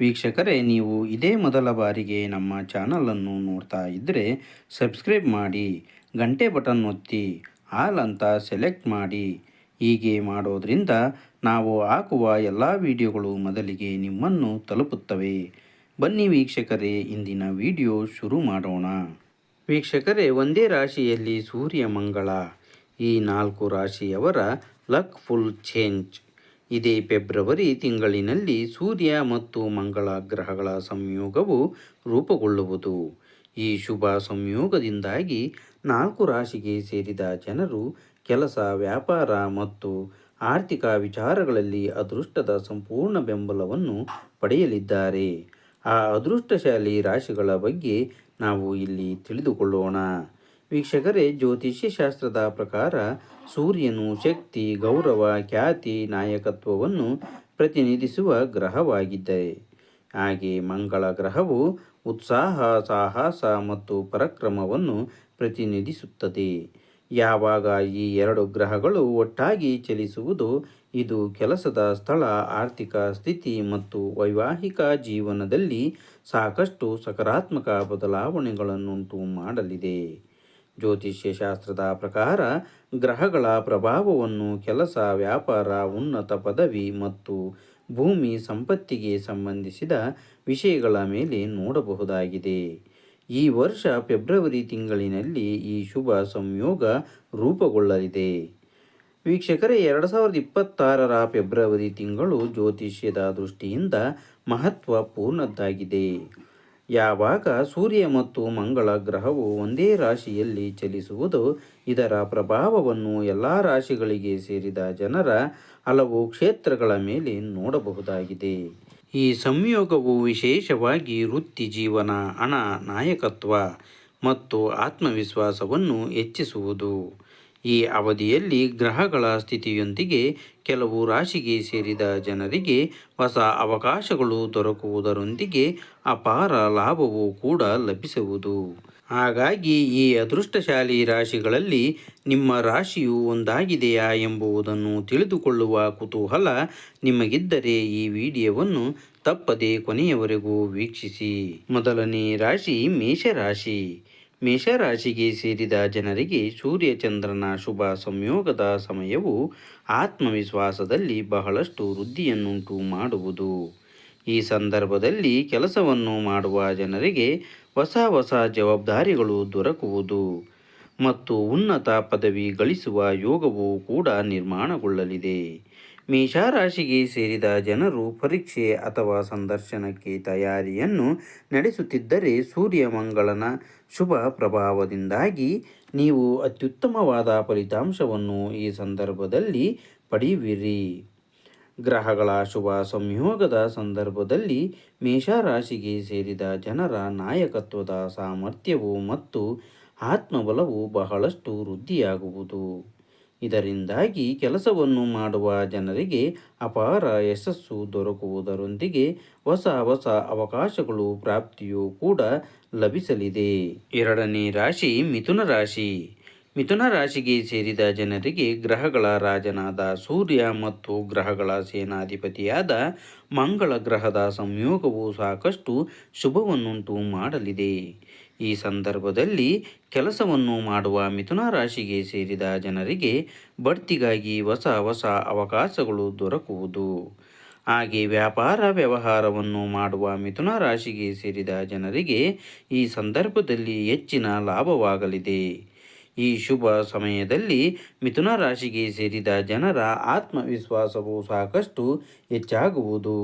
ವೀಕ್ಷಕರೇ, ನೀವು ಇದೇ ಮೊದಲ ಬಾರಿಗೆ ನಮ್ಮ ಚಾನಲನ್ನು ನೋಡ್ತಾ ಇದ್ದರೆ ಸಬ್ಸ್ಕ್ರೈಬ್ ಮಾಡಿ, ಗಂಟೆ ಬಟನ್ ಒತ್ತಿ, ಆಲ್ ಅಂತ ಸೆಲೆಕ್ಟ್ ಮಾಡಿ. ಹೀಗೆ ಮಾಡೋದ್ರಿಂದ ನಾವು ಹಾಕುವ ಎಲ್ಲ ವಿಡಿಯೋಗಳು ಮೊದಲಿಗೆ ನಿಮ್ಮನ್ನು ತಲುಪುತ್ತವೆ. ಬನ್ನಿ ವೀಕ್ಷಕರೇ, ಇಂದಿನ ವಿಡಿಯೋ ಶುರು ಮಾಡೋಣ. ವೀಕ್ಷಕರೇ, ಒಂದೇ ರಾಶಿಯಲ್ಲಿ ಸೂರ್ಯ ಮಂಗಳ. ಈ ನಾಲ್ಕು ರಾಶಿಯವರ ಲಕ್ ಫುಲ್ ಚೇಂಜ್ ಇದೇ ಫೆಬ್ರವರಿ ತಿಂಗಳಿನಲ್ಲಿ ಸೂರ್ಯ ಮತ್ತು ಮಂಗಳ ಗ್ರಹಗಳ ಸಂಯೋಗವು ರೂಪುಗೊಳ್ಳುವುದು. ಈ ಶುಭ ಸಂಯೋಗದಿಂದಾಗಿ ನಾಲ್ಕು ರಾಶಿಗೆ ಸೇರಿದ ಜನರು ಕೆಲಸ, ವ್ಯಾಪಾರ ಮತ್ತು ಆರ್ಥಿಕ ವಿಚಾರಗಳಲ್ಲಿ ಅದೃಷ್ಟದ ಸಂಪೂರ್ಣ ಬೆಂಬಲವನ್ನು ಪಡೆಯಲಿದ್ದಾರೆ. ಆ ಅದೃಷ್ಟಶಾಲಿ ರಾಶಿಗಳ ಬಗ್ಗೆ ನಾವು ಇಲ್ಲಿ ತಿಳಿದುಕೊಳ್ಳೋಣ. ವೀಕ್ಷಕರೇ ಜ್ಯೋತಿಷ್ಯ ಶಾಸ್ತ್ರದ ಪ್ರಕಾರ ಸೂರ್ಯನು ಶಕ್ತಿ, ಗೌರವ, ಖ್ಯಾತಿ, ನಾಯಕತ್ವವನ್ನು ಪ್ರತಿನಿಧಿಸುವ ಗ್ರಹವಾಗಿದೆ ಹಾಗೆ ಮಂಗಳ ಗ್ರಹವು ಉತ್ಸಾಹ, ಸಾಹಸ ಮತ್ತು ಪರಾಕ್ರಮವನ್ನು ಪ್ರತಿನಿಧಿಸುತ್ತದೆ. ಯಾವಾಗ ಈ ಎರಡು ಗ್ರಹಗಳು ಒಟ್ಟಾಗಿ ಚಲಿಸುವುದು, ಇದು ಕೆಲಸದ ಸ್ಥಳ, ಆರ್ಥಿಕ ಸ್ಥಿತಿ ಮತ್ತು ವೈವಾಹಿಕ ಜೀವನದಲ್ಲಿ ಸಾಕಷ್ಟು ಸಕಾರಾತ್ಮಕ ಬದಲಾವಣೆಗಳನ್ನುಂಟು ಮಾಡಲಿದೆ. ಜ್ಯೋತಿಷ್ಯ ಶಾಸ್ತ್ರದ ಪ್ರಕಾರ ಗ್ರಹಗಳ ಪ್ರಭಾವವನ್ನು ಕೆಲಸ, ವ್ಯಾಪಾರ, ಉನ್ನತ ಪದವಿ ಮತ್ತು ಭೂಮಿ ಸಂಪತ್ತಿಗೆ ಸಂಬಂಧಿಸಿದ ವಿಷಯಗಳ ಮೇಲೆ ನೋಡಬಹುದಾಗಿದೆ. ಈ ವರ್ಷ ಫೆಬ್ರವರಿ ತಿಂಗಳಿನಲ್ಲಿ ಈ ಶುಭ ಸಂಯೋಗ ರೂಪುಗೊಳ್ಳಲಿದೆ. ವೀಕ್ಷಕರೇ, ಎರಡು ಸಾವಿರದ ಇಪ್ಪತ್ತಾರರ ಫೆಬ್ರವರಿ ತಿಂಗಳು ಜ್ಯೋತಿಷ್ಯದ ದೃಷ್ಟಿಯಿಂದ ಮಹತ್ವಪೂರ್ಣದ್ದಾಗಿದೆ. ಯಾವಾಗ ಸೂರ್ಯ ಮತ್ತು ಮಂಗಳ ಗ್ರಹವು ಒಂದೇ ರಾಶಿಯಲ್ಲಿ ಚಲಿಸುವುದು, ಇದರ ಪ್ರಭಾವವನ್ನು ಎಲ್ಲ ರಾಶಿಗಳಿಗೆ ಸೇರಿದ ಜನರ ಹಲವು ಕ್ಷೇತ್ರಗಳ ಮೇಲೆ ನೋಡಬಹುದಾಗಿದೆ. ಈ ಸಂಯೋಗವು ವಿಶೇಷವಾಗಿ ವೃತ್ತಿ ಜೀವನ, ಹಣ, ನಾಯಕತ್ವ ಮತ್ತು ಆತ್ಮವಿಶ್ವಾಸವನ್ನು ಹೆಚ್ಚಿಸುವುದು. ಈ ಅವಧಿಯಲ್ಲಿ ಗ್ರಹಗಳ ಸ್ಥಿತಿಯೊಂದಿಗೆ ಕೆಲವು ರಾಶಿಗೆ ಸೇರಿದ ಜನರಿಗೆ ಹೊಸ ಅವಕಾಶಗಳು ದೊರಕುವುದರೊಂದಿಗೆ ಅಪಾರ ಲಾಭವೂ ಕೂಡ ಲಭಿಸುವುದು. ಹಾಗಾಗಿ ಈ ಅದೃಷ್ಟಶಾಲಿ ರಾಶಿಗಳಲ್ಲಿ ನಿಮ್ಮ ರಾಶಿಯು ಒಂದಾಗಿದೆಯಾ ಎಂಬುದನ್ನು ತಿಳಿದುಕೊಳ್ಳುವ ಕುತೂಹಲ ನಿಮಗಿದ್ದರೆ ಈ ವಿಡಿಯೋವನ್ನು ತಪ್ಪದೆ ಕೊನೆಯವರೆಗೂ ವೀಕ್ಷಿಸಿ. ಮೊದಲನೇ ರಾಶಿ ಮೇಷರಾಶಿ. ಮೇಷರಾಶಿಗೆ ಸೇರಿದ ಜನರಿಗೆ ಸೂರ್ಯಚಂದ್ರನ ಶುಭ ಸಂಯೋಗದ ಸಮಯವು ಆತ್ಮವಿಶ್ವಾಸದಲ್ಲಿ ಬಹಳಷ್ಟು ವೃದ್ಧಿಯನ್ನುಂಟು ಮಾಡುವುದು. ಈ ಸಂದರ್ಭದಲ್ಲಿ ಕೆಲಸವನ್ನು ಮಾಡುವ ಜನರಿಗೆ ಹೊಸ ಹೊಸ ಜವಾಬ್ದಾರಿಗಳು ದೊರಕುವುದು ಮತ್ತು ಉನ್ನತ ಪದವಿ ಗಳಿಸುವ ಯೋಗವು ಕೂಡ ನಿರ್ಮಾಣಗೊಳ್ಳಲಿದೆ. ಮೇಷರಾಶಿಗೆ ಸೇರಿದ ಜನರು ಪರೀಕ್ಷೆ ಅಥವಾ ಸಂದರ್ಶನಕ್ಕೆ ತಯಾರಿಯನ್ನು ನಡೆಸುತ್ತಿದ್ದರೆ ಸೂರ್ಯ ಮಂಗಳನ ಶುಭ ಪ್ರಭಾವದಿಂದಾಗಿ ನೀವು ಅತ್ಯುತ್ತಮವಾದ ಫಲಿತಾಂಶವನ್ನು ಈ ಸಂದರ್ಭದಲ್ಲಿ ಪಡೆಯುವಿರಿ. ಗ್ರಹಗಳ ಶುಭ ಸಂಯೋಗದ ಸಂದರ್ಭದಲ್ಲಿ ಮೇಷರಾಶಿಗೆ ಸೇರಿದ ಜನರ ನಾಯಕತ್ವದ ಸಾಮರ್ಥ್ಯವು ಮತ್ತು ಆತ್ಮಬಲವು ಬಹಳಷ್ಟು ವೃದ್ಧಿಯಾಗುವುದು. ಇದರಿಂದಾಗಿ ಕೆಲಸವನ್ನು ಮಾಡುವ ಜನರಿಗೆ ಅಪಾರ ಯಶಸ್ಸು ದೊರಕುವುದರೊಂದಿಗೆ ಹೊಸ ಹೊಸ ಅವಕಾಶಗಳು ಪ್ರಾಪ್ತಿಯೂ ಕೂಡ ಲಭಿಸಲಿದೆ. ಎರಡನೇ ರಾಶಿ ಮಿಥುನ ರಾಶಿ. ಮಿಥುನ ರಾಶಿಗೆ ಸೇರಿದ ಜನರಿಗೆ ಗ್ರಹಗಳ ರಾಜನಾದ ಸೂರ್ಯ ಮತ್ತು ಗ್ರಹಗಳ ಸೇನಾಧಿಪತಿಯಾದ ಮಂಗಳ ಗ್ರಹದ ಸಂಯೋಗವು ಸಾಕಷ್ಟು ಶುಭವನ್ನುಂಟು ಮಾಡಲಿದೆ. ಈ ಸಂದರ್ಭದಲ್ಲಿ ಕೆಲಸವನ್ನು ಮಾಡುವ ಮಿಥುನ ರಾಶಿಗೆ ಸೇರಿದ ಜನರಿಗೆ ಬಡ್ತಿಗಾಗಿ ಹೊಸ ಹೊಸ ಅವಕಾಶಗಳು ದೊರಕುವುದು. ಹಾಗೆ ವ್ಯಾಪಾರ ವ್ಯವಹಾರವನ್ನು ಮಾಡುವ ಮಿಥುನ ರಾಶಿಗೆ ಸೇರಿದ ಜನರಿಗೆ ಈ ಸಂದರ್ಭದಲ್ಲಿ ಹೆಚ್ಚಿನ ಲಾಭವಾಗಲಿದೆ. ಈ ಶುಭ ಸಮಯದಲ್ಲಿ ಮಿಥುನ ರಾಶಿಗೆ ಸೇರಿದ ಜನರ ಆತ್ಮವಿಶ್ವಾಸವು ಸಾಕಷ್ಟು ಹೆಚ್ಚಾಗುವುದು.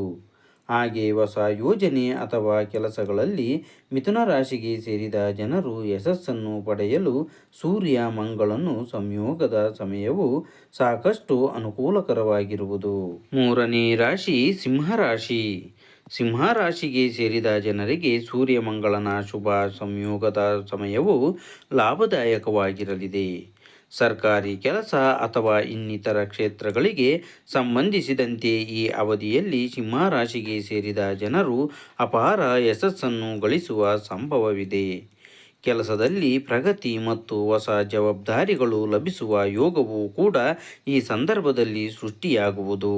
ಹಾಗೆ ಹೊಸ ಯೋಜನೆ ಅಥವಾ ಕೆಲಸಗಳಲ್ಲಿ ಮಿಥುನ ರಾಶಿಗೆ ಸೇರಿದ ಜನರು ಯಶಸ್ಸನ್ನು ಪಡೆಯಲು ಸೂರ್ಯ ಮಂಗಳನ್ನು ಸಂಯೋಗದ ಸಮಯವು ಸಾಕಷ್ಟು ಅನುಕೂಲಕರವಾಗಿರುವುದು. ಮೂರನೇ ರಾಶಿ ಸಿಂಹರಾಶಿ. ಸಿಂಹರಾಶಿಗೆ ಸೇರಿದ ಜನರಿಗೆ ಸೂರ್ಯಮಂಗಳನ ಶುಭ ಸಂಯೋಗದ ಸಮಯವು ಲಾಭದಾಯಕವಾಗಿರಲಿದೆ. ಸರ್ಕಾರಿ ಕೆಲಸ ಅಥವಾ ಇನ್ನಿತರ ಕ್ಷೇತ್ರಗಳಿಗೆ ಸಂಬಂಧಿಸಿದಂತೆ ಈ ಅವಧಿಯಲ್ಲಿ ಸಿಂಹರಾಶಿಗೆ ಸೇರಿದ ಜನರು ಅಪಾರ ಯಶಸ್ಸನ್ನು ಗಳಿಸುವ ಸಂಭವವಿದೆ. ಕೆಲಸದಲ್ಲಿ ಪ್ರಗತಿ ಮತ್ತು ಹೊಸ ಜವಾಬ್ದಾರಿಗಳು ಲಭಿಸುವ ಯೋಗವು ಕೂಡ ಈ ಸಂದರ್ಭದಲ್ಲಿ ಸೃಷ್ಟಿಯಾಗುವುದು.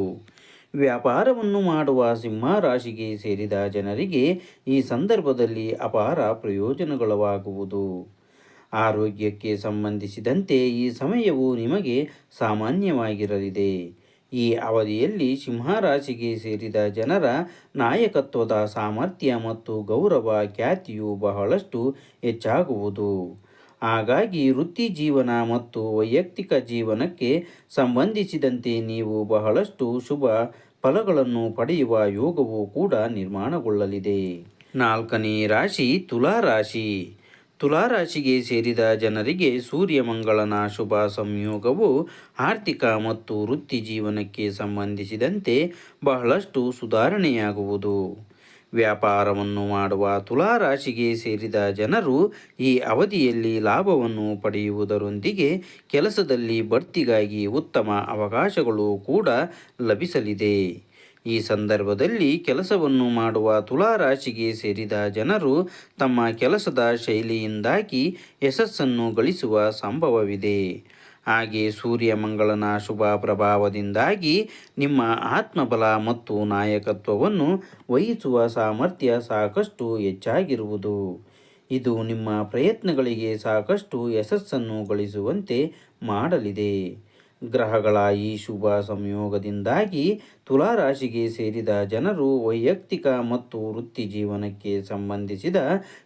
ವ್ಯಾಪಾರವನ್ನು ಮಾಡುವ ಸಿಂಹರಾಶಿಗೆ ಸೇರಿದ ಜನರಿಗೆ ಈ ಸಂದರ್ಭದಲ್ಲಿ ಅಪಾರ ಪ್ರಯೋಜನಗಳವಾಗುವುದು. ಆರೋಗ್ಯಕ್ಕೆ ಸಂಬಂಧಿಸಿದಂತೆ ಈ ಸಮಯವು ನಿಮಗೆ ಸಾಮಾನ್ಯವಾಗಿರಲಿದೆ. ಈ ಅವಧಿಯಲ್ಲಿ ಸಿಂಹರಾಶಿಗೆ ಸೇರಿದ ಜನರ ನಾಯಕತ್ವದ ಸಾಮರ್ಥ್ಯ ಮತ್ತು ಗೌರವ ಖ್ಯಾತಿಯು ಬಹಳಷ್ಟು ಹೆಚ್ಚಾಗುವುದು. ಹಾಗಾಗಿ ವೃತ್ತಿ ಜೀವನ ಮತ್ತು ವೈಯಕ್ತಿಕ ಜೀವನಕ್ಕೆ ಸಂಬಂಧಿಸಿದಂತೆ ನೀವು ಬಹಳಷ್ಟು ಶುಭ ಫಲಗಳನ್ನು ಪಡೆಯುವ ಯೋಗವು ಕೂಡ ನಿರ್ಮಾಣಗೊಳ್ಳಲಿದೆ. ನಾಲ್ಕನೇ ರಾಶಿ ತುಲಾ ರಾಶಿ ತುಲಾರಾಶಿಗೆ ಸೇರಿದ ಜನರಿಗೆ ಸೂರ್ಯಮಂಗಳನ ಶುಭ ಸಂಯೋಗವು ಆರ್ಥಿಕ ಮತ್ತು ವೃತ್ತಿ ಜೀವನಕ್ಕೆ ಸಂಬಂಧಿಸಿದಂತೆ ಬಹಳಷ್ಟು ಸುಧಾರಣೆಯಾಗುವುದು. ವ್ಯಾಪಾರವನ್ನು ಮಾಡುವ ತುಲಾರಾಶಿಗೆ ಸೇರಿದ ಜನರು ಈ ಅವಧಿಯಲ್ಲಿ ಲಾಭವನ್ನು ಪಡೆಯುವುದರೊಂದಿಗೆ ಕೆಲಸದಲ್ಲಿ ಬಡ್ತಿಗಾಗಿ ಉತ್ತಮ ಅವಕಾಶಗಳು ಕೂಡ ಲಭಿಸಲಿದೆ. ಈ ಸಂದರ್ಭದಲ್ಲಿ ಕೆಲಸವನ್ನು ಮಾಡುವ ತುಲಾರಾಶಿಗೆ ಸೇರಿದ ಜನರು ತಮ್ಮ ಕೆಲಸದ ಶೈಲಿಯಿಂದಾಗಿ ಯಶಸ್ಸನ್ನು ಗಳಿಸುವ ಸಂಭವವಿದೆ. ಹಾಗೆ ಸೂರ್ಯಮಂಗಳನ ಶುಭ ಪ್ರಭಾವದಿಂದಾಗಿ ನಿಮ್ಮ ಆತ್ಮಬಲ ಮತ್ತು ನಾಯಕತ್ವವನ್ನು ವಹಿಸುವ ಸಾಮರ್ಥ್ಯ ಸಾಕಷ್ಟು ಹೆಚ್ಚಾಗಿರುವುದು. ಇದು ನಿಮ್ಮ ಪ್ರಯತ್ನಗಳಿಗೆ ಸಾಕಷ್ಟು ಯಶಸ್ಸನ್ನು ಗಳಿಸುವಂತೆ ಮಾಡಲಿದೆ. ಗ್ರಹಗಳ ಈ ಶುಭ ಸಂಯೋಗದಿಂದಾಗಿ ತುಲಾರಾಶಿಗೆ ಸೇರಿದ ಜನರು ವೈಯಕ್ತಿಕ ಮತ್ತು ವೃತ್ತಿ ಜೀವನಕ್ಕೆ ಸಂಬಂಧಿಸಿದ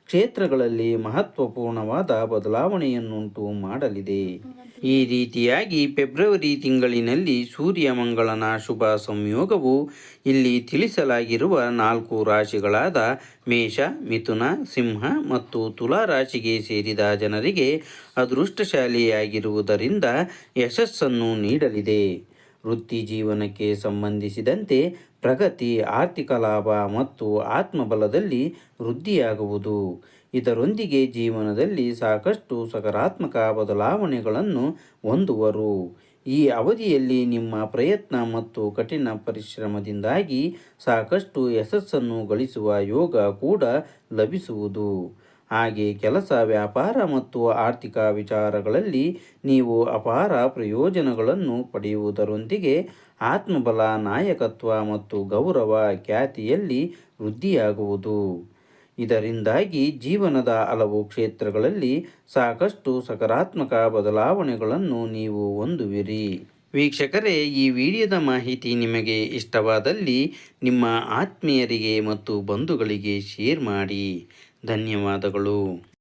ಕ್ಷೇತ್ರಗಳಲ್ಲಿ ಮಹತ್ವಪೂರ್ಣವಾದ ಬದಲಾವಣೆಯನ್ನುಂಟು ಮಾಡಲಿದೆ. ಈ ರೀತಿಯಾಗಿ ಫೆಬ್ರವರಿ ತಿಂಗಳಿನಲ್ಲಿ ಸೂರ್ಯ ಮಂಗಳನ ಶುಭ ಸಂಯೋಗವು ಇಲ್ಲಿ ತಿಳಿಸಲಾಗಿರುವ ನಾಲ್ಕು ರಾಶಿಗಳಾದ ಮೇಷ, ಮಿಥುನ, ಸಿಂಹ ಮತ್ತು ತುಲಾ ರಾಶಿಗೆ ಸೇರಿದ ಜನರಿಗೆ ಅದೃಷ್ಟಶಾಲಿಯಾಗಿರುವುದರಿಂದ ಯಶಸ್ಸನ್ನು ನೀಡಲಿದೆ. ವೃತ್ತಿ ಜೀವನಕ್ಕೆ ಸಂಬಂಧಿಸಿದಂತೆ ಪ್ರಗತಿ, ಆರ್ಥಿಕ ಲಾಭ ಮತ್ತು ಆತ್ಮಬಲದಲ್ಲಿ ವೃದ್ಧಿಯಾಗುವುದು. ಇದರೊಂದಿಗೆ ಜೀವನದಲ್ಲಿ ಸಾಕಷ್ಟು ಸಕಾರಾತ್ಮಕ ಬದಲಾವಣೆಗಳನ್ನು ಹೊಂದುವರು. ಈ ಅವಧಿಯಲ್ಲಿ ನಿಮ್ಮ ಪ್ರಯತ್ನ ಮತ್ತು ಕಠಿಣ ಪರಿಶ್ರಮದಿಂದಾಗಿ ಸಾಕಷ್ಟು ಯಶಸ್ಸನ್ನು ಗಳಿಸುವ ಯೋಗ ಕೂಡ ಲಭಿಸುವುದು. ಹಾಗೆ ಕೆಲಸ, ವ್ಯಾಪಾರ ಮತ್ತು ಆರ್ಥಿಕ ವಿಚಾರಗಳಲ್ಲಿ ನೀವು ಅಪಾರ ಪ್ರಯೋಜನಗಳನ್ನು ಪಡೆಯುವುದರೊಂದಿಗೆ ಆತ್ಮಬಲ, ನಾಯಕತ್ವ ಮತ್ತು ಗೌರವ ಖ್ಯಾತಿಯಲ್ಲಿ ವೃದ್ಧಿಯಾಗುವುದು. ಇದರಿಂದಾಗಿ ಜೀವನದ ಹಲವು ಕ್ಷೇತ್ರಗಳಲ್ಲಿ ಸಾಕಷ್ಟು ಸಕಾರಾತ್ಮಕ ಬದಲಾವಣೆಗಳನ್ನು ನೀವು ಹೊಂದುವಿರಿ. ವೀಕ್ಷಕರೇ, ಈ ವಿಡಿಯೋದ ಮಾಹಿತಿ ನಿಮಗೆ ಇಷ್ಟವಾದಲ್ಲಿ ನಿಮ್ಮ ಆತ್ಮೀಯರಿಗೆ ಮತ್ತು ಬಂಧುಗಳಿಗೆ ಶೇರ್ ಮಾಡಿ. ಧನ್ಯವಾದಗಳು.